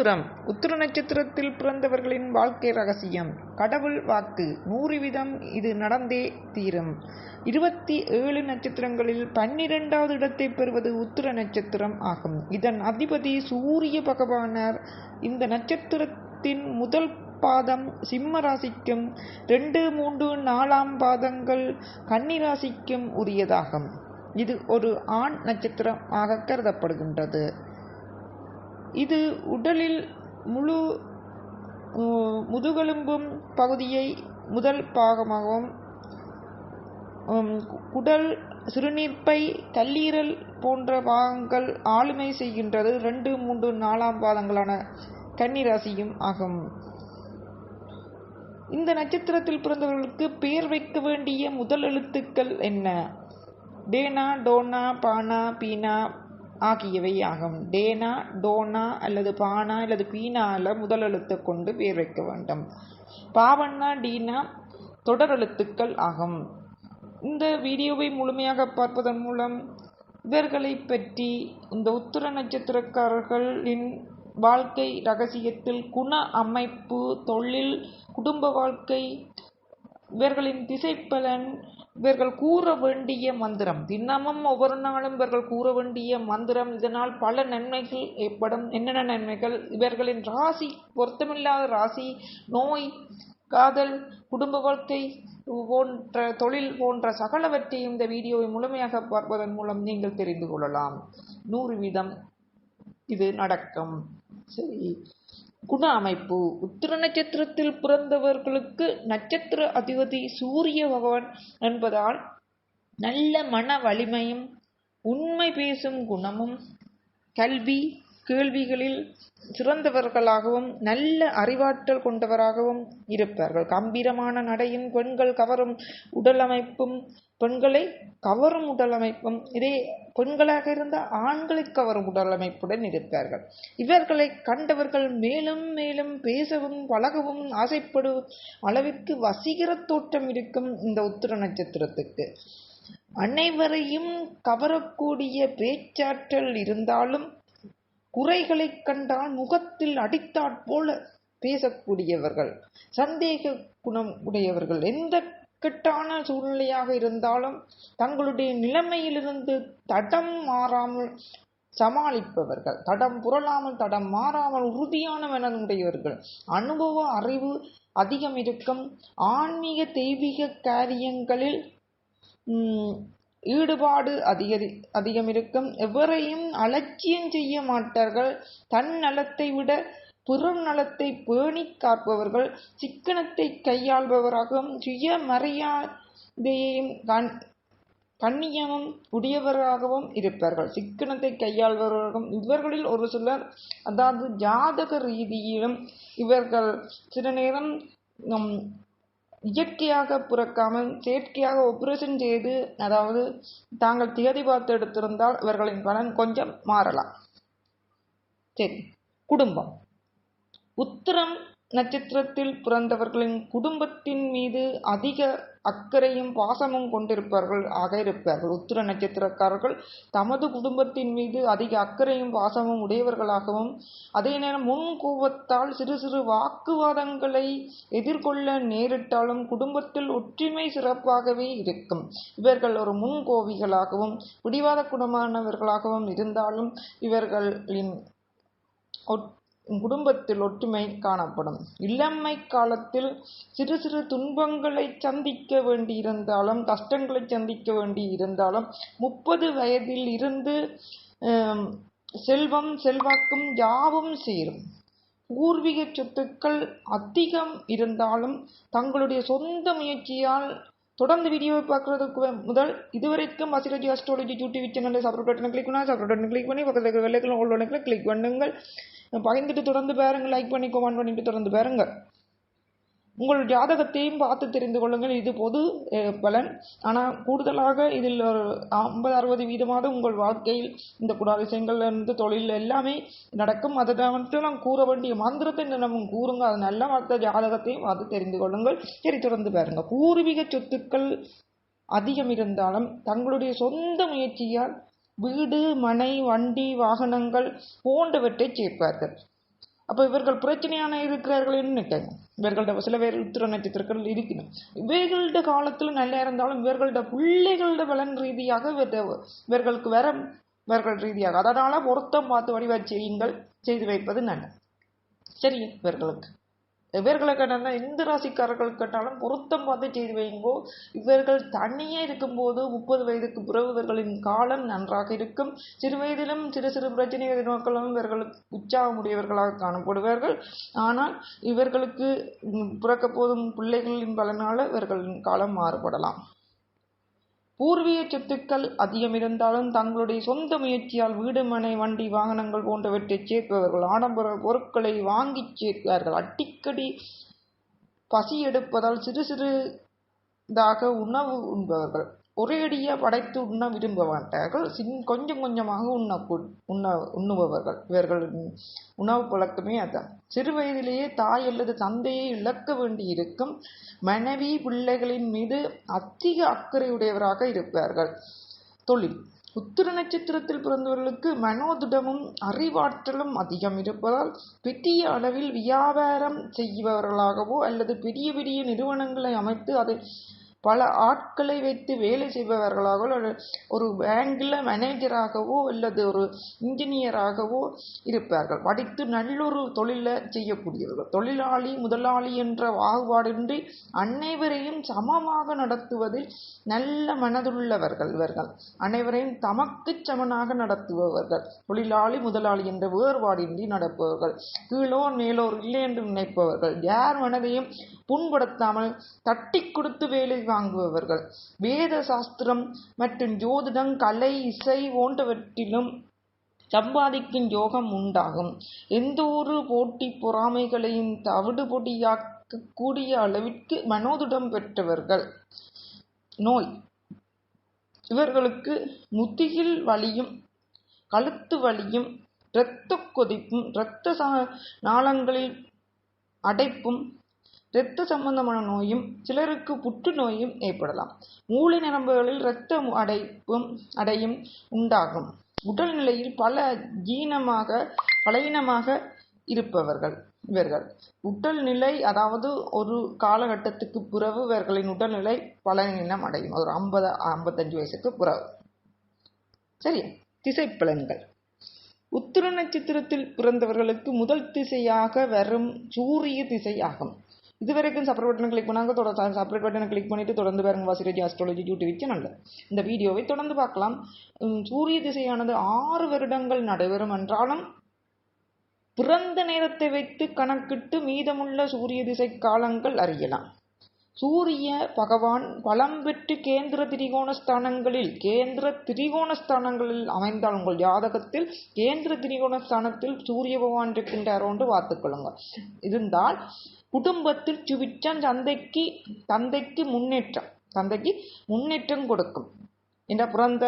உத்திரம். உத்திர நட்சத்திரத்தில் பிறந்தவர்களின் வாழ்க்கை ரகசியம். கடவுள் வாக்கு. நூறு விதம் இது நடந்தே தீரும். இருபத்தி ஏழு நட்சத்திரங்களில் பன்னிரெண்டாவது இடத்தை பெறுவது உத்திர நட்சத்திரம் ஆகும். இதன் அதிபதி சூரிய பகவானர். இந்த நட்சத்திரத்தின் முதல் பாதம் சிம்ம ராசிக்கும் ரெண்டு மூன்று நாலாம் பாதங்கள் கன்னி ராசிக்கும் உரியதாகும். இது ஒரு ஆண் நட்சத்திரமாக கருதப்படுகின்றது. இது உடலில் முழு முதுகெலும்பும் பகுதியை முதல் பாகமாகவும் குடல் சிறுநீர்ப்பை கல்லீரல் போன்ற பாகங்கள் ஆளுமை செய்கின்றது. ரெண்டு மூன்று நாலாம் பாதங்களான கன்னிராசியும் ஆகும். இந்த நட்சத்திரத்தில் பிறந்தவர்களுக்கு பெயர் வைக்க வேண்டிய முதல் எழுத்துக்கள் என்ன? டேனா டோனா பானா பீனா ஆகியவை ஆகும் டேனா டோனா அல்லது பானா அல்லது பீனால முதல் எழுத்தை கொண்டு பேர் வைக்க வேண்டும். பாவண்ணா டீனா தொடர் எழுத்துக்கள் ஆகும். இந்த வீடியோவை முழுமையாக பார்ப்பதன் மூலம் இவர்களை பற்றி இந்த உத்திர நட்சத்திரக்காரர்களின் வாழ்க்கை ரகசியத்தில் குண அமைப்பு தொழில் குடும்ப வாழ்க்கை இவர்களின் திசைப்பலன் இவர்கள் கூற வேண்டிய மந்திரம். தினமும் ஒவ்வொரு நாளும் இவர்கள் கூற வேண்டிய மந்திரம். இதனால் பல நன்மைகள் ஏற்படும். என்னென்ன நன்மைகள்? இவர்களின் ராசி பொருத்தமில்லாத ராசி நோய் காதல் குடும்ப வாழ்க்கை போன்ற தொழில் போன்ற சகலவற்றையும் இந்த வீடியோவை முழுமையாக பார்ப்பதன் மூலம் நீங்கள் தெரிந்து கொள்ளலாம். நூறு வீதம் இது நடக்கும். சரி. குண அமைப்பு. உத்திர நட்சத்திரத்தில் பிறந்தவர்களுக்கு நட்சத்திர அதிபதி சூரிய பகவான் என்பதால் நல்ல மன வலிமையும் உண்மை பேசும் குணமும் கல்வி கேள்விகளில் சிறந்தவர்களாகவும் நல்ல அறிவாற்றல் கொண்டவராகவும் இருப்பார்கள். கம்பீரமான நடையும் பெண்கள் கவரும் உடலமைப்பும் பெண்களை கவரும் உடலமைப்பும் இதே பெண்களாக இருந்த ஆண்களை கவரும் உடலமைப்புடன் இருப்பார்கள். இவர்களை கண்டவர்கள் மேலும் மேலும் பேசவும் பழகவும் ஆசைப்படும் அளவிற்கு வசீகர தோற்றம் இருக்கும் இந்த உத்திர நட்சத்திரத்துக்கு. அனைவரையும் கவரக்கூடிய பேச்சாற்றல் இருந்தாலும் குறைகளைக் கண்டால் முகத்தில் அடித்தாற் போல பேசக்கூடியவர்கள் சந்தேக குணம் உடையவர்கள். எந்த கெட்டான சூழ்நிலையாக இருந்தாலும் தங்களுடைய நிலைமையிலிருந்து தடம் மாறாமல் சமாளிப்பவர்கள் தடம் புரளாமல் தடம் மாறாமல் உறுதியான மனதுடையவர்கள் அனுபவ அறிவு அதிகம் இருக்கும். ஆன்மீக தெய்வீக காரியங்களில் ஈடுபாடு அதிகரி அதிகம் இருக்கும் எவரையும் அலட்சியம் செய்ய மாட்டார்கள். தன் நலத்தை விட புறம் நலத்தை பேணி காப்பவர்கள். சிக்கனத்தை கையாள்பவராகவும் சுய மரியாதையையும் கண் கண்ணியமும் உடையவராகவும் இருப்பார்கள். சிக்கனத்தை கையாள்பவர்களும் இவர்களில் ஒரு சிலர் அதாவது ஜாதக ரீதியிலும் இவர்கள் சில நேரம் நம் இயற்கையாக பிறக்காமல் செயற்கையாக ஒப்ரேஷன் செய்து அதாவது தாங்கள் திகதி பார்த்து எடுத்திருந்தால் இவர்களின் பலன் கொஞ்சம் மாறலாம். சரி. குடும்பம். உத்திரம் நட்சத்திரத்தில் பிறந்தவர்களின் குடும்பத்தின் மீது அதிக அக்கறையும் பாசமும் கொண்டிருப்பார்கள் ஆக இருப்பார்கள். உத்திர நட்சத்திரக்காரர்கள் தமது குடும்பத்தின் மீது அதிக அக்கறையும் பாசமும் உடையவர்களாகவும் அதே நேரம் முன் கோபத்தால் சிறு சிறு வாக்குவாதங்களை எதிர்கொள்ள நேரிட்டாலும் குடும்பத்தில் ஒற்றுமை சிறப்பாகவே இருக்கும். இவர்கள் ஒரு முன்கோவிகளாகவும் பிடிவாத குணமானவர்களாகவும் இருந்தாலும் இவர்களின் ஒட்- குடும்பத்தில் ஒற்றுமை காணப்படும். இளமை காலத்தில் சிறு சிறு துன்பங்களை சந்திக்க வேண்டி இருந்தாலும் கஷ்டங்களை சந்திக்க வேண்டி இருந்தாலும் முப்பது வயதில் இருந்து செல்வம் செல்வாக்கும் யாவும் சேரும். பூர்வீக சொத்துக்கள் அதிகம் இருந்தாலும் தங்களுடைய சொந்த முயற்சியால் தொடர்ந்து வீடியோவை பார்க்கறதுக்கு முதல் இதுவரைக்கும் அசிலஜி அஸ்ட்ராலஜி யூடியூப் சேனலில் சப்ஸ்கிரைப் பட்டனை கிளிக் பண்ணால் சப்ஸ்கிரைப் பட்டன் கிளிக் பண்ணி பக்கத்தில் இருக்கிற வெள்ளைக்கிழமை உள்ள கிளிக் பண்ணுங்கள். பகிர்ந்துட்டு தொடர்ந்து பாருங்க லைக் பண்ணி கமெண்ட் பண்ணிட்டு தொடர்ந்து பாருங்க. உங்கள் ஜாதகத்தையும் பார்த்து தெரிந்து கொள்ளுங்கள். இது பொது பலன். ஆனால் கூடுதலாக இதில் ஒரு ஐம்பது அறுபது வீதமாவது உங்கள் வாழ்க்கையில் இந்த குடாதிசயங்கள்ல இருந்து தொழில் எல்லாமே நடக்கும். அதை மட்டும் நான் கூற வேண்டிய மந்திரத்தை நம்ம கூறுங்க. அது நல்ல மற்ற ஜாதகத்தையும் பார்த்து தெரிந்து கொள்ளுங்கள். சரி தொடர்ந்து பாருங்கள் பூர்வீக சொத்துக்கள் அதிகம் இருந்தாலும் தங்களுடைய சொந்த முயற்சியால் வீடு மனை வண்டி வாகனங்கள் போன்றவற்றை சேர்ப்பார்கள். அப்போ இவர்கள் பிரச்சனையான இருக்கிறார்கள் நினைக்காங்க இவர்கள்ட சில பேர் உத்திர நட்சத்திரங்கள் இருக்கணும் இவர்கள்ட காலத்தில் நல்லா இருந்தாலும் இவர்கள்ட பிள்ளைகளோட பலன் ரீதியாக இவர்களுக்கு வர இவர்கள் ரீதியாக. அதனால் பொருத்தம் பார்த்து வடிவ செய்யுங்கள் செய்து வைப்பது நல்லது. சரி இவர்களுக்கு. இவர்களை கேட்டால் எந்த ராசிக்காரர்கள் கேட்டாலும் பொருத்தம் பார்த்து செய்து வைங்கோ இவர்கள் தனியே இருக்கும்போது முப்பது வயதுக்கு பிறகு இவர்களின் காலம் நன்றாக இருக்கும். சிறு வயதிலும் சிறு சிறு பிரச்சனை நோக்களும் இவர்களுக்கு உற்சாகமுடையவர்களாக காணப்படுவார்கள். ஆனால் இவர்களுக்கு பிறக்க போதும் பிள்ளைகளின் பலனால் இவர்களின் காலம் மாறுபடலாம். பூர்வீக சொத்துக்கள் அதிகம் இருந்தாலும் தங்களுடைய சொந்த முயற்சியால் வீடு மனை வண்டி வாகனங்கள் போன்றவற்றை சேர்ப்பவர்கள் ஆடம்பர பொருட்களை வாங்கி சேர்க்கிறார்கள். அடிக்கடி பசி எடுப்பதால் சிறு சிறுதாக உணவு உண்பவர்கள். ஒரேடியாக படைத்து உண்ண விரும்ப மாட்டார்கள் சின் கொஞ்சம் கொஞ்சமாக உண்ண உண்ண உண்ணுபவர்கள். இவர்களின் உணவு பழக்கமே அதான். சிறு வயதிலேயே தாய் அல்லது தந்தையை இழக்க வேண்டி இருக்கும் மனைவி பிள்ளைகளின் மீது அதிக அக்கறையுடையவராக இருப்பார்கள். தொழில். உத்திர நட்சத்திரத்தில் பிறந்தவர்களுக்கு மனோதிடமும் அறிவாற்றலும் அதிகம் இருப்பதால் பெரிய அளவில் வியாபாரம் செய்பவர்களாகவோ அல்லது பெரிய பெரிய நிறுவனங்களை அமைத்து அதை பல ஆட்களை வைத்து வேலை செய்பவர்களாகவோ ஒரு பேங்கில் மேனேஜராகவோ அல்லது ஒரு இன்ஜினியராகவோ இருப்பார்கள். படித்து நல்லொரு தொழிலை செய்யக்கூடியவர்கள். தொழிலாளி முதலாளி என்ற பாகுபாடின்றி அனைவரையும் சமமாக நடத்துவதில் நல்ல மனதுள்ளவர்கள் இவர்கள். அனைவரையும் தமக்கு சமனாக நடத்துபவர்கள். தொழிலாளி முதலாளி என்ற வேறுபாடின்றி நடப்பவர்கள். கீழோர் மேலோர் இல்லை என்று நினைப்பவர்கள். யார் மனதையும் புண்படுத்தாமல் தட்டி கொடுத்து வேலை வாங்குபவர்கள். வேத சாஸ்திரம் மற்றும் ஜோதிடம் கலை இசை போன்றவற்றிலும் சம்பாதிக்கும் யோகம் உண்டாகும். எந்த ஒரு போட்டி பொறாமைகளையும் தவிடுபொடியாக்கக்கூடிய அளவிற்கு மனோதிடம் பெற்றவர்கள். நோய். இவர்களுக்கு முதுகில் வலியும் கழுத்து வலியும் இரத்த கொதிப்பும் இரத்த நாளங்களில் அடைப்பும் இரத்த சம்பந்தமான நோயும் சிலருக்கு புற்றுநோயும் ஏற்படலாம். மூளை நரம்புகளில் இரத்த அடைப்பும் அடையும் உண்டாகும். உடல்நிலையில் பல ஜீனமாக பலவீனமாக இருப்பவர்கள் இவர்கள். உடல்நிலை அதாவது ஒரு காலகட்டத்துக்கு பிறகு இவர்களின் உடல்நிலை பலவீனம் அடையும். ஒரு ஐம்பது ஐம்பத்தஞ்சு வயசுக்கு பிறகு. சரி திசைப்பலன்கள். உத்திர நட்சத்திரத்தில் பிறந்தவர்களுக்கு முதல் திசையாக வரும் சூரிய திசை ஆகும். இது வரைக்கும் செப்பரேட் பட்டனை கிளிக் பண்ணாங்க. தொடர்ந்து செப்பரேட் பட்டனை கிளிக் பண்ணிட்டு தொடர்ந்து பாருங்க. வாசிரஜி அஸ்ட்ராலஜி யூடியூப் சேனலில் இந்த வீடியோவை தொடர்ந்து பார்க்கலாம். சூரிய திசையானது ஆறு வருடங்கள் நடைபெறும் என்றாலும் பிறந்த நேரத்தை வைத்து கணக்கிட்டு மீதமுள்ள சூரிய திசை காலங்கள் அறியலாம். சூரிய பகவான் பலம் பெற்று கேந்திர திரிகோண ஸ்தானங்களில் கேந்திர திரிகோண ஸ்தானங்களில் அமைந்தால் உங்கள் ஜாதகத்தில் கேந்திர திரிகோண ஸ்தானத்தில் சூரிய பகவான் இருக்கின்றார் என்று பார்த்துக்கொள்ளுங்க இருந்தால் குடும்பத்தில் சுபிட்சம் தந்தைக்கு தந்தைக்கு முன்னேற்றம். தந்தைக்கு முன்னேற்றம் கொடுக்கும். என்ற பிறந்த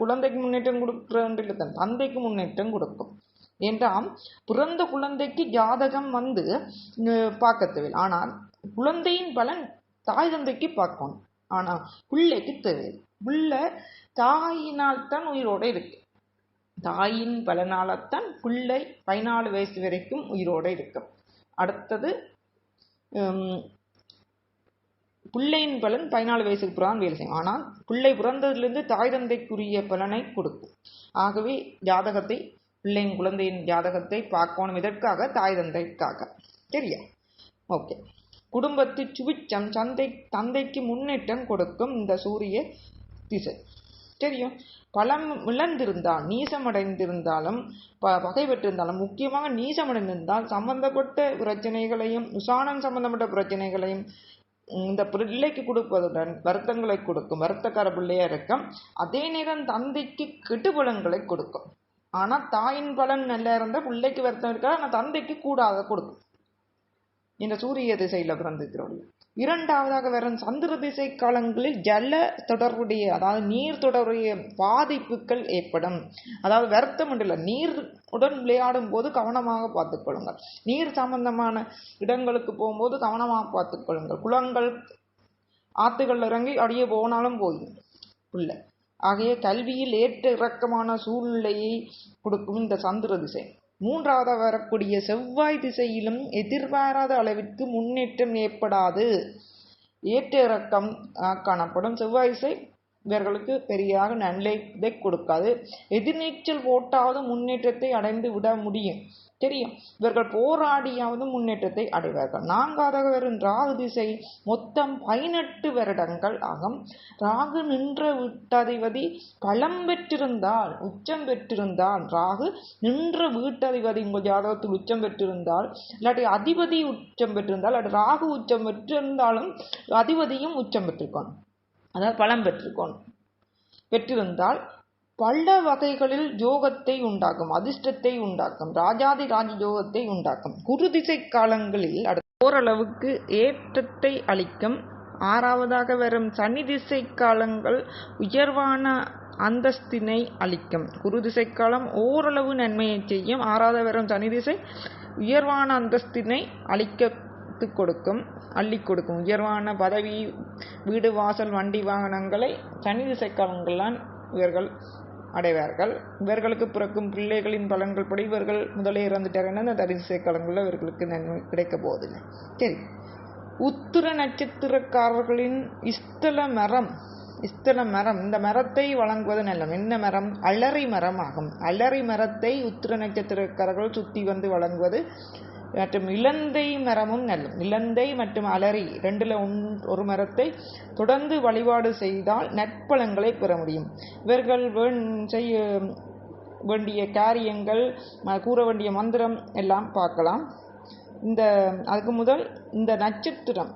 குழந்தைக்கு முன்னேற்றம் கொடுக்குறன்ற தந்தைக்கு முன்னேற்றம் கொடுக்கும். என்றால் பிறந்த குழந்தைக்கு ஜாதகம் வந்து பார்க்க தேவை ஆனால் குழந்தையின் பலன் தாய் தந்தைக்கு பார்க்கணும். ஆனால் பிள்ளைக்கு தேவை பிள்ளை தாயினால் தான் உயிரோடு இருக்கு. தாயின் பலனால்தான் பிள்ளை பதினாலு வயசு வரைக்கும் உயிரோடு இருக்கும். அடுத்தது பிள்ளையின் பலன் பதினாலு வயசுக்கு பிறகு வேலை செய்யும். ஆனால் பிள்ளை பிறந்ததிலிருந்து தாய் தந்தைக்குரிய பலனை கொடுக்கும். ஆகவே ஜாதகத்தை பிள்ளையின் குழந்தையின் ஜாதகத்தை பார்க்கணும் இதற்காக தாய் தந்தைக்காக. சரியா? ஓகே. குடும்பத்து சுபிச்சம் சந்தை தந்தைக்கு முன்னேற்றம் கொடுக்கும் இந்த சூரிய திசை. தெரியும். பலம் இழந்திருந்தால் நீசமடைந்திருந்தாலும் ப பகை பெற்றிருந்தாலும் முக்கியமாக நீசமடைந்திருந்தால் சம்பந்தப்பட்ட பிரச்சனைகளையும் உசானம் சம்பந்தப்பட்ட பிரச்சனைகளையும் இந்த பிள்ளைக்கு கொடுப்பதுடன் வருத்தங்களை கொடுக்கும் வருத்தக்கார பிள்ளையாக இருக்கும். அதே நேரம் தந்தைக்கு கெட்டுபலன்களை கொடுக்கும். ஆனால் தாயின் பலன் நல்லா இருந்தால் பிள்ளைக்கு வருத்தம் இருக்கா ஆனால் தந்தைக்கு கூடாத கொடுக்கும். இந்த சூரிய திசையில் பிறந்திருக்கிறவர்கள் இரண்டாவதாக வரும் சந்திர திசை காலங்களில் ஜல தொடர்புடைய அதாவது நீர் தொடர்புடைய பாதிப்புகள் ஏற்படும். அதாவது வருத்தம் இல்லை. நீர் உடன் விளையாடும் போது கவனமாக பார்த்துக்கொள்ளுங்கள் நீர் சம்பந்தமான இடங்களுக்கு போகும்போது கவனமாக பார்த்துக்கொள்ளுங்கள் குளங்கள் ஆற்றுகள் இறங்கி அப்படியே போனாலும் போயிடும் பிள்ளை ஆகிய கல்வியில் ஏற்ற இறக்கமான சூழ்நிலையை கொடுக்கும் இந்த சந்திர திசை. மூன்றாவது வரக்கூடிய செவ்வாய் திசையிலும் எதிர்பாராத அளவிற்கு முன்னேற்றம் ஏற்படாது. ஏற்ற இறக்கம் காணப்படும். செவ்வாய் திசை இவர்களுக்கு பெரியாக நன்லை கொடுக்காது. எதிர்நீச்சல் போட்டாவது முன்னேற்றத்தை அடைந்து விட முடியும். தெரியும். இவர்கள் போராடியாவது முன்னேற்றத்தை அடைவார்கள். நான்காவதாக வரும் ராகு திசை மொத்தம் பதினெட்டு வருடங்கள் ஆகும். ராகு நின்ற வீட்டதிபதி பலம் பெற்றிருந்தால் உச்சம் பெற்றிருந்தால் ராகு நின்ற வீட்டதிபதி உங்கள் ஜாதகத்தில் உச்சம் பெற்றிருந்தால் இல்லாட்டி அதிபதி உச்சம் பெற்றிருந்தால் இல்லாட்டி ராகு உச்சம் பெற்றிருந்தாலும் அதிபதியும் உச்சம் பெற்றிருக்கணும் அதாவது பலம் பெற்றிருக்கணும் பெற்றிருந்தால் பல வகைகளில் யோகத்தை உண்டாக்கும் அதிர்ஷ்டத்தை உண்டாக்கும் ராஜாதி ராஜ யோகத்தை உண்டாக்கும். குரு திசை காலங்களில் அடுத்த ஓரளவுக்கு ஏற்றத்தை அளிக்கும். ஆறாவதாக வரும் சனி திசை காலங்கள் உயர்வான அந்தஸ்தினை அளிக்கும். குரு திசை காலம் ஓரளவு நன்மையை செய்யும். ஆறாவது வரும் சனி திசை உயர்வான அந்தஸ்தினை அளிக்க கொடுக்கும் அள்ளி கொடுக்கும். உயர்வான பதவி வீடு வாசல் வண்டி வாகனங்களை சனி திசை இவர்கள் அடைவார்கள். இவர்களுக்கு பிறக்கும் பிள்ளைகளின் பலன்கள் படி இவர்கள் முதலே இறந்துட்டாங்கன்னா அந்த தரிசை காலங்களில் இவர்களுக்கு நன்மை கிடைக்க போகுதுங்க. சரி. உத்திர நட்சத்திரக்காரர்களின் இஸ்தல மரம் இஸ்தல மரம் இந்த மரத்தை வழங்குவது நல்லம். என்ன மரம்? அலறி மரம் ஆகும் அலரி மரத்தை உத்திர நட்சத்திரக்காரர்கள் சுற்றி வந்து வழங்குவது மற்றும் இலந்தை மரமும் நல்லும் இலந்தை மற்றும் அலரி ரெண்டுல ஒன் ஒரு மரத்தை தொடர்ந்து வழிபாடு செய்தால் நற்பலன்களை பெற முடியும். இவர்கள் வேண் செய்ய வேண்டிய காரியங்கள் கூற வேண்டிய மந்திரம் எல்லாம் பார்க்கலாம். இந்த அதுக்கு முதல் இந்த நட்சத்திரம்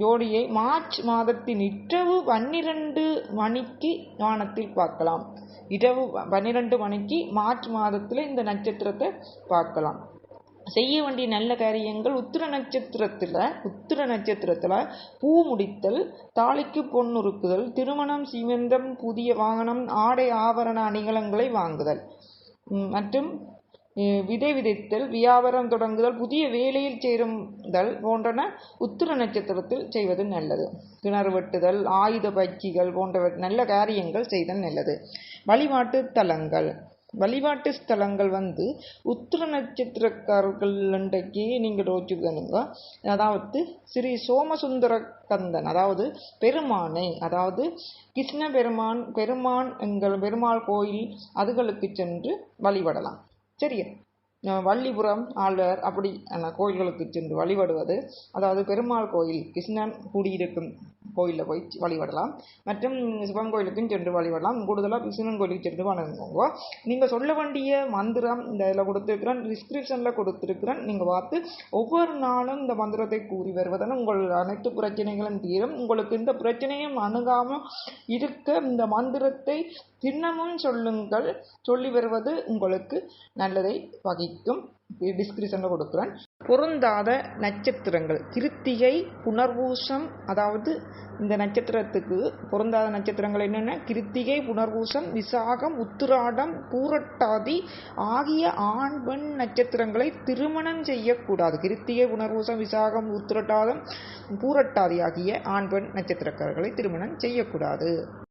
ஜோடியை மார்ச் மாதத்தின் இரவு பன்னிரண்டு மணிக்கு வானத்தில் பார்க்கலாம். இரவு பன்னிரண்டு மணிக்கு மார்ச் மாதத்தில் இந்த நட்சத்திரத்தை பார்க்கலாம். செய்ய வேண்டிய நல்ல காரியங்கள் உத்திர நட்சத்திரத்தில் உத்திர நட்சத்திரத்தில் பூ முடித்தல் தாலிக்கு பொன்னுறுக்குதல் திருமணம் சிமெந்தம் புதிய வாகனம் ஆடை ஆபரண அணிகலன்களை வாங்குதல். மற்றும் விதை விதைத்தல் வியாபாரம் தொடங்குதல் புதிய வேலையில் சேருதல் போன்றன உத்திர நட்சத்திரத்தில் செய்வது நல்லது. கிணறு வெட்டுதல் ஆயுத பயிற்சிகள் போன்ற நல்ல காரியங்கள் செய்தல் நல்லது. வழிபாட்டு தலங்கள். வழிபாட்டு ஸ்தலங்கள் வந்து உத்திர நட்சத்திரக்காரர்கள் அன்றைக்கு நீங்கள் ரோச்சுக்கணுங்க அதாவது ஸ்ரீ சோமசுந்தர கந்தன் அதாவது பெருமானை அதாவது கிருஷ்ண பெருமான் பெருமான் எங்கள் பெருமாள் கோயில் அதுகளுக்கு சென்று வழிபடலாம். சரியா? வள்ளிபுரம் ஆழ்வார் அப்படி அந்த கோயில்களுக்கு சென்று வழிபடுவது. அதாவது பெருமாள் கோயில் கிருஷ்ணன் கூடியிருக்கும் கோயிலில் போய் வழிபடலாம். மற்றும் சிவன் கோயிலுக்கும் சென்று வழிபடலாம். கூடுதலாக சிவன் கோயிலுக்கு சென்று வணங்குங்க. நீங்கள் சொல்ல வேண்டிய மந்திரம் இந்த இதில் கொடுத்துருக்குறேன். டிஸ்கிரிப்ஷனில் கொடுத்துருக்குறேன். நீங்கள் பார்த்து ஒவ்வொரு நாளும் இந்த மந்திரத்தை கூறி வருவதன் உங்கள் அனைத்து பிரச்சனைகளும் தீரும். உங்களுக்கு இந்த பிரச்சனையும் அணுகாமல் இருக்க இந்த மந்திரத்தை தினமும் சொல்லுங்கள் சொல்லி வருவது உங்களுக்கு நல்லதை வகிக்கும். டிஸ்கிரிப்ஷனில் கொடுக்குறேன். பொருந்தாத நட்சத்திரங்கள். கிருத்திகை புனர்பூசம் அதாவது இந்த நட்சத்திரத்துக்கு பொருந்தாத நட்சத்திரங்கள் என்னென்ன? கிருத்திகை புனர்பூசம் விசாகம் உத்திராடம் பூரட்டாதி ஆகிய ஆண் பெண் நட்சத்திரங்களை திருமணம் செய்யக்கூடாது. கிருத்திகை புனர்பூசம் விசாகம் உத்திரட்டாதம் பூரட்டாதி ஆகிய ஆண் பெண் நட்சத்திரக்காரர்களை திருமணம் செய்யக்கூடாது.